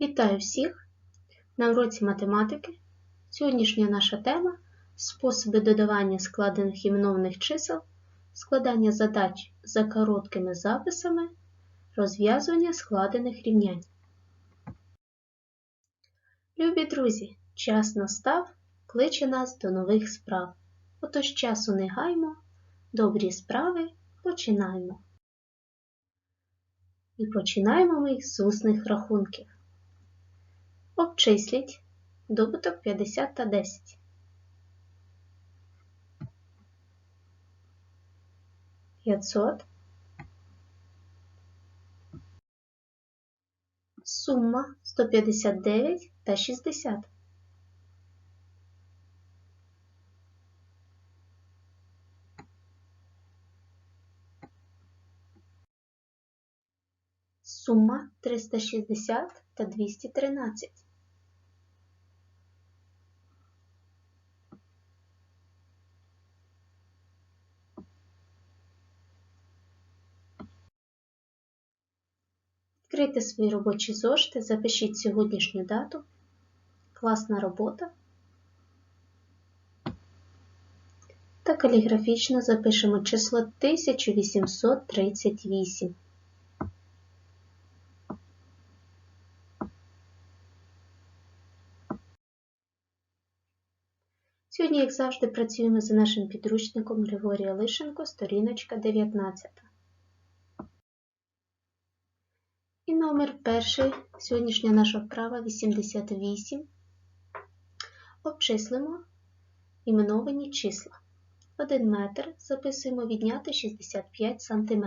Вітаю всіх! На уроці математики. Сьогоднішня наша тема способи додавання складених іменовних чисел, складання задач за короткими записами, розв'язування складених рівнянь. Любі друзі, час настав, кличе нас до нових справ. Отож часу не гаймо, добрі справи починаємо. І починаємо ми з усних рахунків. Обчисліть добуток 50 та 10. П'ятсот. Сума 159 та 60. Сума 360 та 213. Відкрийте свої робочі зошити, запишіть сьогоднішню дату. Класна робота. Та каліграфічно запишемо число 1838. Сьогодні, як завжди, працюємо за нашим підручником Григорія Лишенко, сторіночка 19. І номер перший, сьогоднішня наша вправа 88. Обчислимо іменовані числа. 1 метр записуємо відняти 65 см.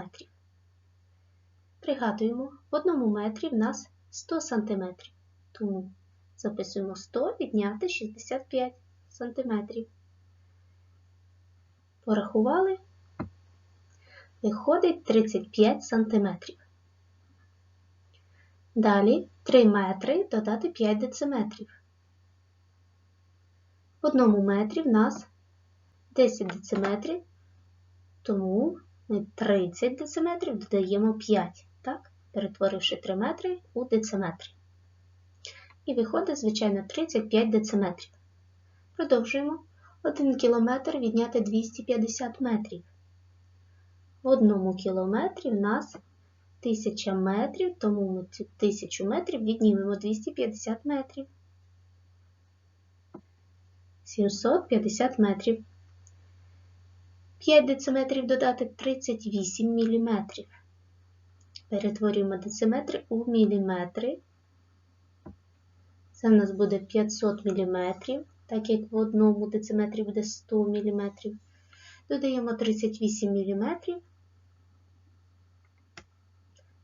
Пригадуємо, в одному метрі в нас 100 см. Тому записуємо 100 відняти 65 см. Порахували, виходить 35 см. Далі 3 метри додати 5 дециметрів. В одному метрі в нас 10 дециметрів, тому ми 30 дециметрів додаємо 5, так? перетворивши 3 метри у дециметри. І виходить, звичайно, 35 дециметрів. Продовжуємо 1 кілометр відняти 250 метрів. В одному кілометрі в нас 1000 метрів, тому ми цю 1000 метрів віднімемо 250 метрів. 750 метрів. 5 дециметрів додати 38 міліметрів. Перетворюємо дециметри у міліметри. Це в нас буде 500 міліметрів, так як в одному дециметрі буде 100 міліметрів. Додаємо 38 міліметрів.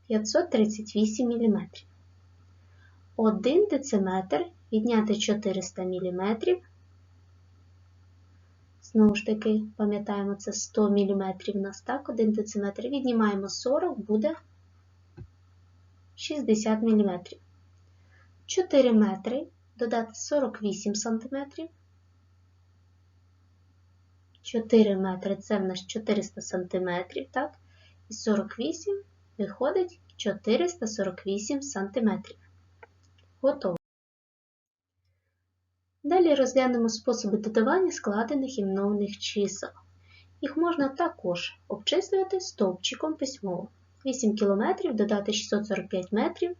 538 мм. 1 дециметр відняти 400 мм. Знову ж таки, пам'ятаємо, це 100 мм у нас так, 1 дециметр. Віднімаємо 40, буде 60 мм. 4 метри додати 48 см. 4 метри це в нас 400 см, так? І 48 виходить 448 см. Готово. Далі розглянемо способи додавання складених іменованих чисел. Їх можна також обчислювати стовпчиком письмово. 8 км додати 645 метрів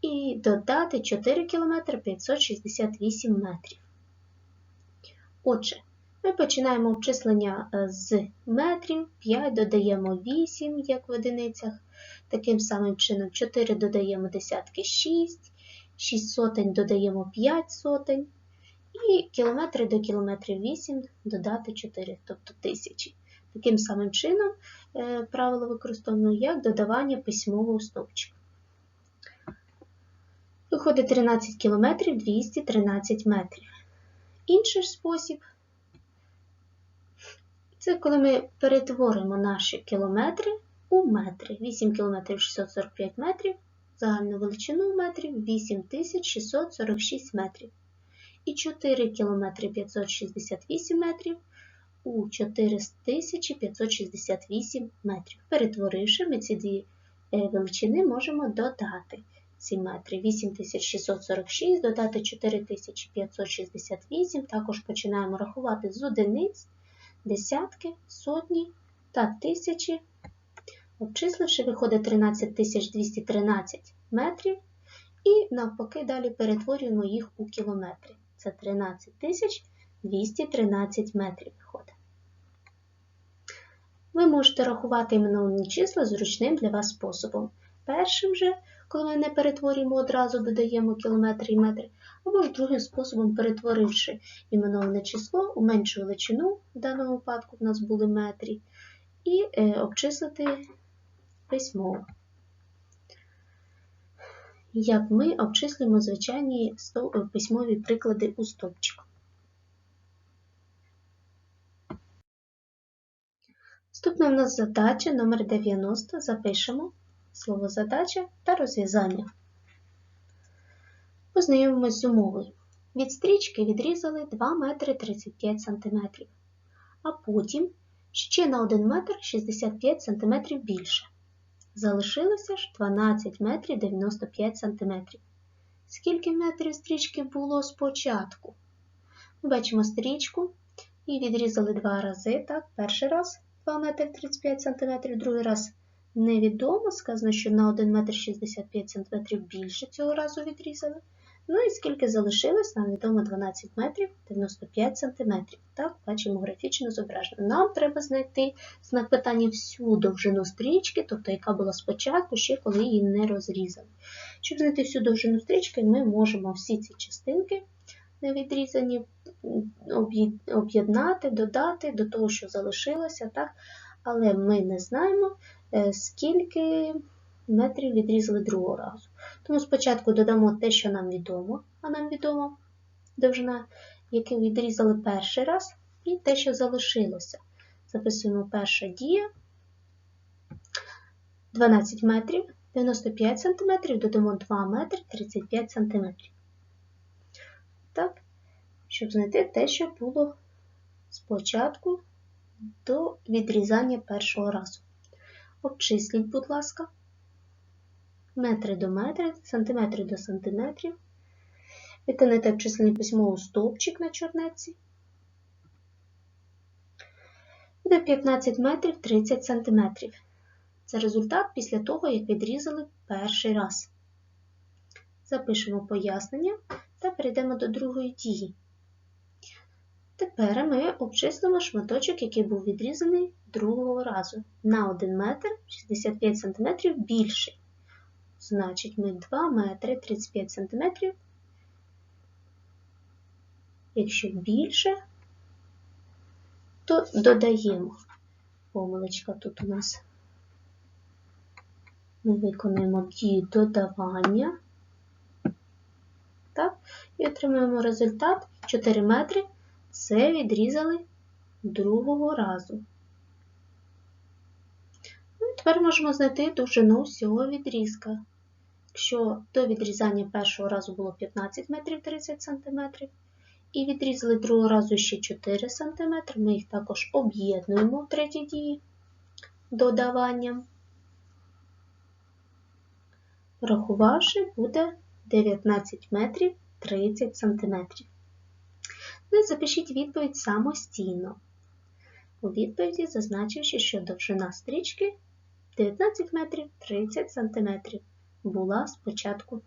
і додати 4 км 568 метрів. Отже, ми починаємо обчислення з метрів, 5 додаємо 8, як в одиницях. Таким самим чином 4 додаємо десятки 6, 6 сотень додаємо 5 сотень. І кілометри до кілометрів 8 додати 4, тобто тисячі. Таким самим чином правило використовуємо як додавання письмового стовпчика. Виходить 13 кілометрів 213 метрів. Інший спосіб це коли ми перетворимо наші кілометри у метри. 8 км 645 метрів, загальну величину метрів 8646 метрів. І 4 км 568 метрів у 4568 метрів. Перетворивши, ми ці дві величини можемо додати. 7 метрів. 8646 додати 4568. Також починаємо рахувати з одиниць, десятки, сотні та тисячі. Обчисливши, виходить 13213 метрів. І навпаки, далі перетворюємо їх у кілометри. Це 13213 метрів виходить. Ви можете рахувати іменовані числа зручним для вас способом. Першим же, коли ми не перетворюємо одразу, додаємо кілометри і метри, або ж другим способом, перетворивши іменоване число у меншу величину, в даному випадку в нас були метрі, і е, обчислити письмово. Як ми обчислюємо звичайні письмові приклади у стовпчику. Наступна в нас задача номер 90. Запишемо слово задача та розв'язання. Познайомимось з умовою. Від стрічки відрізали 2 метри 35 см, а потім ще на 1 метр 65 см більше. Залишилося ж 12 метрів 95 см. Скільки метрів стрічки було спочатку? Ми бачимо стрічку і відрізали два рази. Так, перший раз 2 метри 35 см, другий раз невідомо. Сказано, що на 1 метр 65 см більше цього разу відрізали. Ну і скільки залишилось, нам відомо 12 метрів 95 см. Так, бачимо графічно зображено. Нам треба знайти знак питання всю довжину стрічки, тобто яка була спочатку, ще коли її не розрізали. Щоб знайти всю довжину стрічки, ми можемо всі ці частинки не відрізані об'єднати, додати до того, що залишилося, так? Але ми не знаємо, е, скільки метрів відрізали другого разу. Тому спочатку додамо те, що нам відомо, а нам відомо довжина, яку відрізали перший раз, і те, що залишилося. Записуємо перша дія. 12 метрів, 95 см, додамо 2 метри 35 см. Так, щоб знайти те, що було спочатку до відрізання першого разу. Обчисліть, будь ласка, метри до метрів, сантиметри до сантиметрів. Виконайте обчислення письмово стовпчик на чорнеці. Буде 15 метрів 30 сантиметрів. Це результат після того, як відрізали перший раз. Запишемо пояснення та перейдемо до другої дії. Тепер ми обчислимо шматочок, який був відрізаний другого разу. На 1 метр 65 см більший. Значить, ми 2 метри 35 см. Якщо більше, то додаємо. Помилочка тут у нас. Ми виконуємо дію додавання. Так, і отримаємо результат 4 метри. Це відрізали другого разу. Ну, тепер можемо знайти довжину всього відрізка. Якщо до відрізання першого разу було 15 метрів 30 см, і відрізали другого разу ще 4 см, ми їх також об'єднуємо в третій дії додаванням. Порахувавши, буде 19 метрів 30 см. І запишіть відповідь самостійно. У відповіді зазначивши, що довжина стрічки 19 метрів 30 см була спочатку.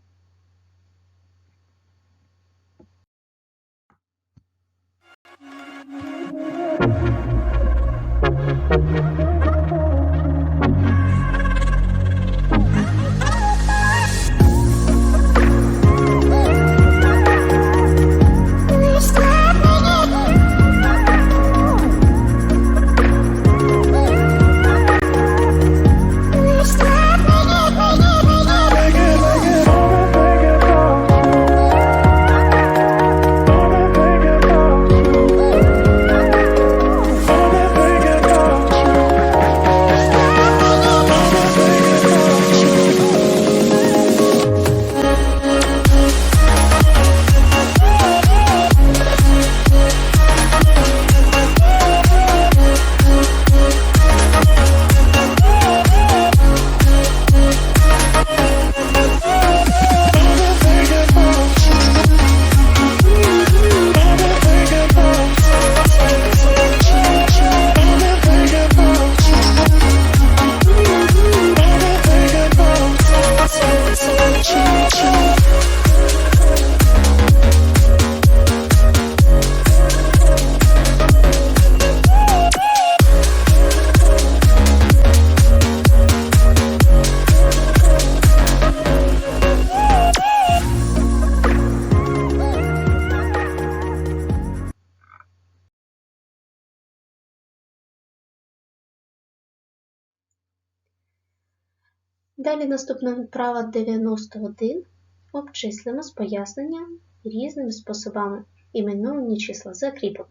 Далі наступна вправа 91. Обчислимо з поясненням різними способами іменовані числа закріпимо.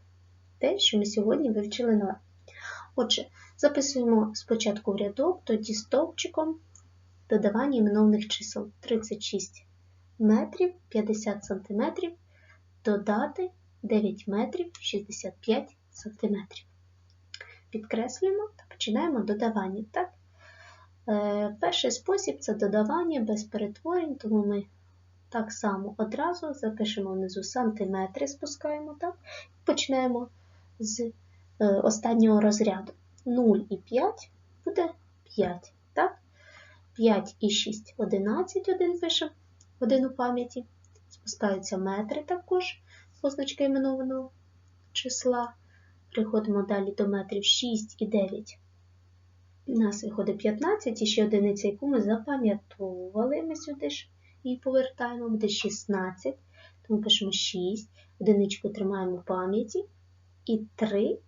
Те, що ми сьогодні вивчили нове. Отже, записуємо спочатку в рядок, тоді стовпчиком додавання іменованих чисел 36 метрів 50 сантиметрів, додати 9 метрів 65 сантиметрів. Підкреслюємо та починаємо додавання. Так? Е, перший спосіб це додавання без перетворень, тому ми так само одразу запишемо внизу сантиметри, спускаємо так, і починаємо з е, останнього розряду. 0 і 5 буде 5. так? 5 і 6 11, один пишемо, один у пам'яті. Спускаються метри також, позначка іменованого числа. Приходимо далі до метрів 6 і 9. У нас виходить 15 і ще одиниця, яку ми запам'ятовували. Ми сюди ж її повертаємо, буде 16. Тому пишемо 6, одиничку тримаємо в пам'яті. І 3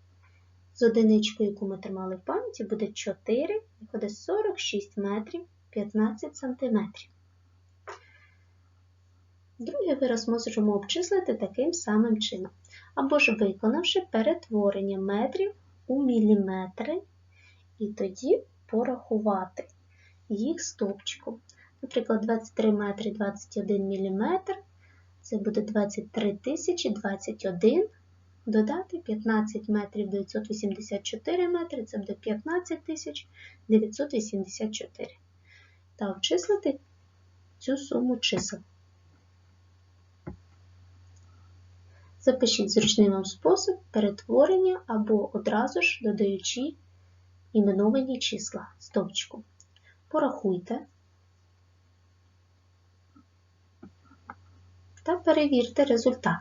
з одиничкою, яку ми тримали в пам'яті, буде 4, виходить 46 метрів 15 сантиметрів. Другий вираз можемо обчислити таким самим чином. Або ж виконавши перетворення метрів у міліметри і тоді порахувати їх стовпчиком. Наприклад, 23 метри 21 мм, це буде 23 тисячі 21, додати 15 метрів 984 метри, це буде 15 тисяч 984. Та обчислити цю суму чисел. Запишіть зручний вам спосіб перетворення або одразу ж додаючи іменовані числа стовпчику. Порахуйте та перевірте результат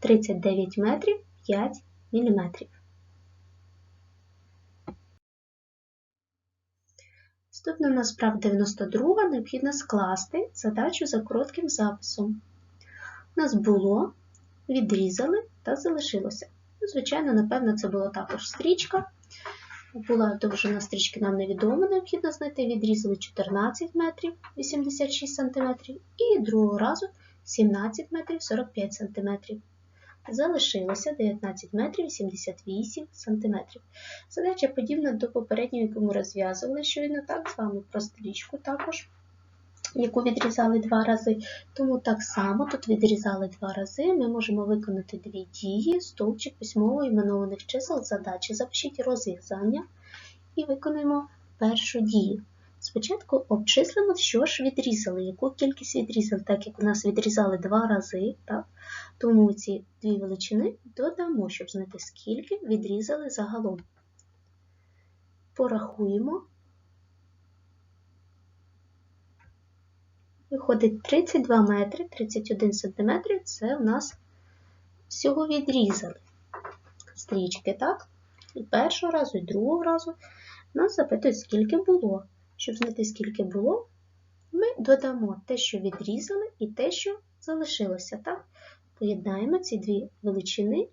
39 метрів 5 міліметрів. Наступна на справ 92 необхідно скласти задачу за коротким записом. У нас було, відрізали та залишилося. Ну, Звичайно, напевно, це була також стрічка. Була довжина стрічки нам невідома, необхідно знайти, відрізали 14 метрів 86 см і другого разу 17 метрів 45 см. Залишилося 19 метрів 88 см. Задача подібна до попередньої, яку ми розв'язували щойно так з вами про стрічку також яку відрізали два рази. Тому так само тут відрізали два рази. Ми можемо виконати дві дії, стовпчик письмово іменованих чисел задачі. Запишіть розв'язання і виконуємо першу дію. Спочатку обчислимо, що ж відрізали, яку кількість відрізали, так як у нас відрізали два рази, так? тому ці дві величини додамо, щоб знайти, скільки відрізали загалом. Порахуємо Виходить 32 метри, 31 сантиметрів це у нас всього відрізали стрічки, так? І першого разу, і другого разу нас запитують, скільки було. Щоб знайти, скільки було, ми додамо те, що відрізали, і те, що залишилося. так? Поєднаємо ці дві величини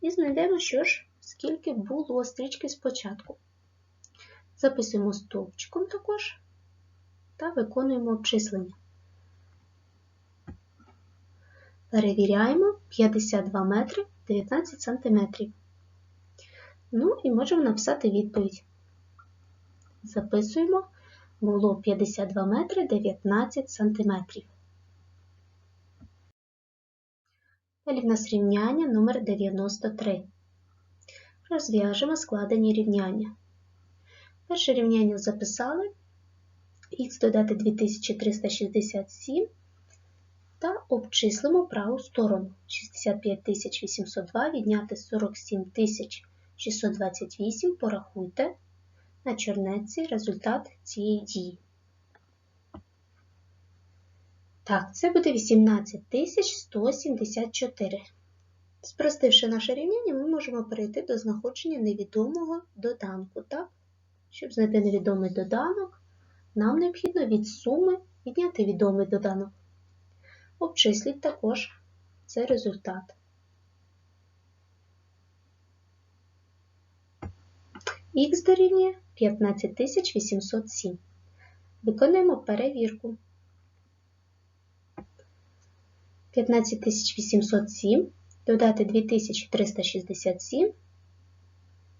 і знайдемо, що ж, скільки було стрічки спочатку. Записуємо стовпчиком також та виконуємо обчислення. Перевіряємо 52 метри 19 сантиметрів. Ну і можемо написати відповідь. Записуємо, було 52 метри 19 сантиметрів. Далі в нас рівняння номер 93. Розв'яжемо складені рівняння. Перше рівняння записали. Х додати 2367 та обчислимо праву сторону. 65 802 відняти 47 628, порахуйте на чорнеці результат цієї дії. Так, це буде 18174. Спростивши наше рівняння, ми можемо перейти до знаходження невідомого доданку. Так? Щоб знайти невідомий доданок, нам необхідно від суми відняти відомий доданок. Обчисліть також цей результат. Х дорівнює 15807. Виконуємо перевірку. 15807 додати 2367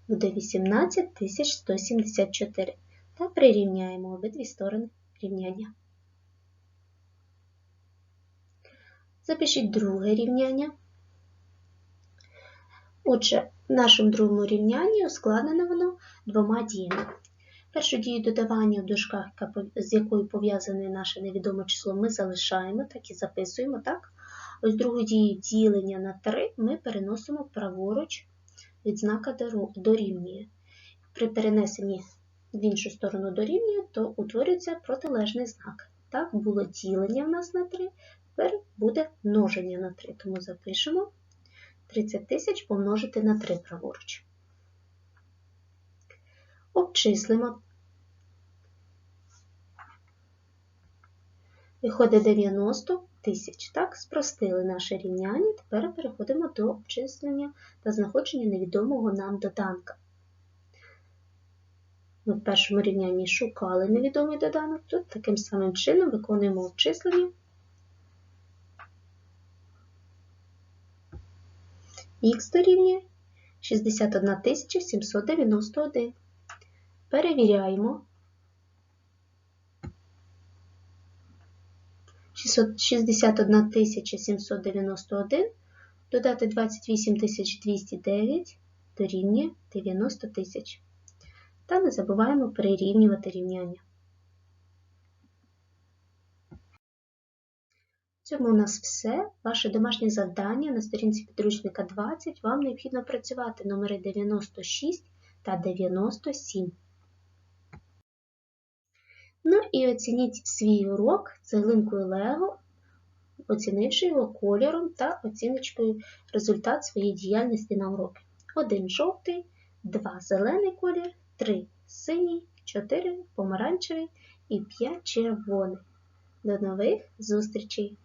буде 18174 та прирівняємо обидві сторони рівняння. Запишіть друге рівняння. Отже, в нашому другому рівнянні ускладнене воно двома діями. Першу дію додавання в дужках, з якою пов'язане наше невідоме число, ми залишаємо, так і записуємо. так? Ось другу дію ділення на 3 ми переносимо праворуч від знака дорівнює. При перенесенні в іншу сторону дорівнює, то утворюється протилежний знак. Так, було ділення в нас на 3, тепер буде множення на 3, тому запишемо 30 тисяч помножити на 3 праворуч. Обчислимо. Виходить 90 тисяч. Так, спростили наше рівняння. Тепер переходимо до обчислення та знаходження невідомого нам доданка. Ми в першому рівнянні шукали невідомий доданок, тут таким самим чином виконуємо обчислення. Х дорівнює 61 791. Перевіряємо. 61 791 додати 28 209 дорівнює 90 тисяч. Та не забуваємо прирівнювати рівняння. Цьому у нас все. Ваше домашнє завдання на сторінці підручника 20 вам необхідно працювати номери 96 та 97. Ну і оцініть свій урок цеглинкою Лего, оцінивши його кольором та оціночкою результат своєї діяльності на уроки. Один жовтий, два зелений колір, три синій, чотири помаранчевий і п'ять червоний. До нових зустрічей!